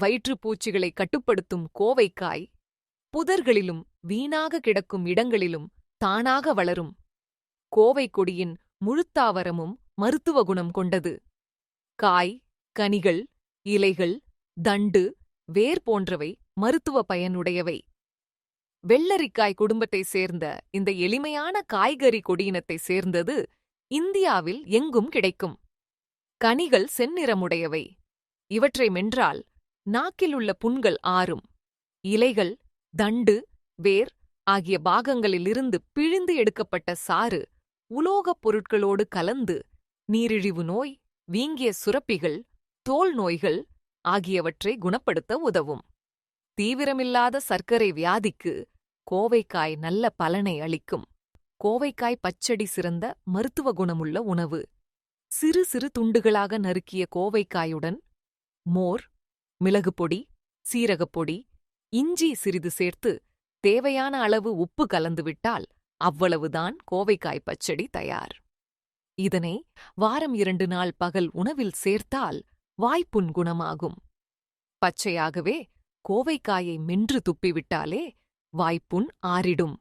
வயிற்றுப்பூச்சிகளை கட்டுப்படுத்தும் கோவைக்காய் புதர்களிலும் வீணாக கிடக்கும் இடங்களிலும் தானாக வளரும். கோவை கொடியின் முழுத்தாவரமும் மருத்துவ குணம் கொண்டது. காய் கனிகள் இலைகள் தண்டு வேர் போன்றவை மருத்துவ பயனுடையவை. வெள்ளரிக்காய் குடும்பத்தைச் சேர்ந்த இந்த எளிமையான காய்கறி கொடியினத்தைச் சேர்ந்தது இந்தியாவில் எங்கும் கிடைக்கும். கனிகள் செந்நிறமுடையவை. இவற்றை மென்றால் நாக்கிலுள்ள புண்கள் ஆறும். இலைகள் தண்டு வேர் ஆகிய பாகங்களிலிருந்து பிழிந்து எடுக்கப்பட்ட சாறு உலோகப் பொருட்களோடு கலந்து நீரிழிவு நோய் வீங்கிய சுரப்பிகள் தோல் நோய்கள் ஆகியவற்றை குணப்படுத்த உதவும். தீவிரமில்லாத சர்க்கரை வியாதிக்கு கோவைக்காய் நல்ல பலனை அளிக்கும். கோவைக்காய் பச்சடி சிறந்த மருத்துவ குணமுள்ள உணவு. சிறு சிறு துண்டுகளாக நறுக்கிய கோவைக்காயுடன் மோர் மிளகு பொடி சீரகப் பொடி இஞ்சி சிறிது சேர்த்து தேவையான அளவு உப்பு கலந்துவிட்டால் அவ்வளவுதான் கோவைக்காய் பச்சடி தயார். இதனை வாரம் இரண்டு நாள் பகல் உணவில் சேர்த்தால் வாய்ப்புண் குணமாகும். பச்சையாகவே கோவைக்காயை மென்று துப்பிவிட்டாலே வாய்ப்புண் ஆறிடும்.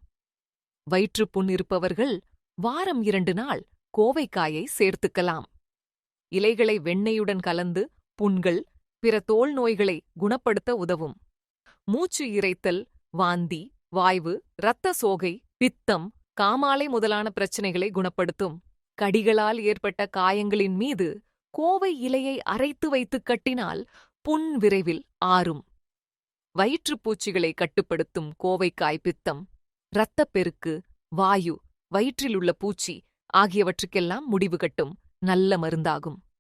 வயிற்றுப்புண் இருப்பவர்கள் வாரம் இரண்டு நாள் கோவைக்காயை சேர்த்துக்கலாம். இலைகளை வெண்ணெயுடன் கலந்து புண்கள் பிற தோல் நோய்களை குணப்படுத்த உதவும். மூச்சு இரைத்தல் வாந்தி வாய்வு இரத்த சோகை பித்தம் காமாலை முதலான பிரச்சனைகளை குணப்படுத்தும். கடிகளால் ஏற்பட்ட காயங்களின் மீது கோவை இலையை அரைத்து வைத்துக் கட்டினால் புண் விரைவில் ஆறும். வயிற்றுப்பூச்சிகளை கட்டுப்படுத்தும் கோவைக்காய் பித்தம் இரத்தப்பெருக்கு வாயு வயிற்றிலுள்ள பூச்சி ஆகியவற்றுக்கெல்லாம் முடிவு கட்டும் நல்ல மருந்தாகும்.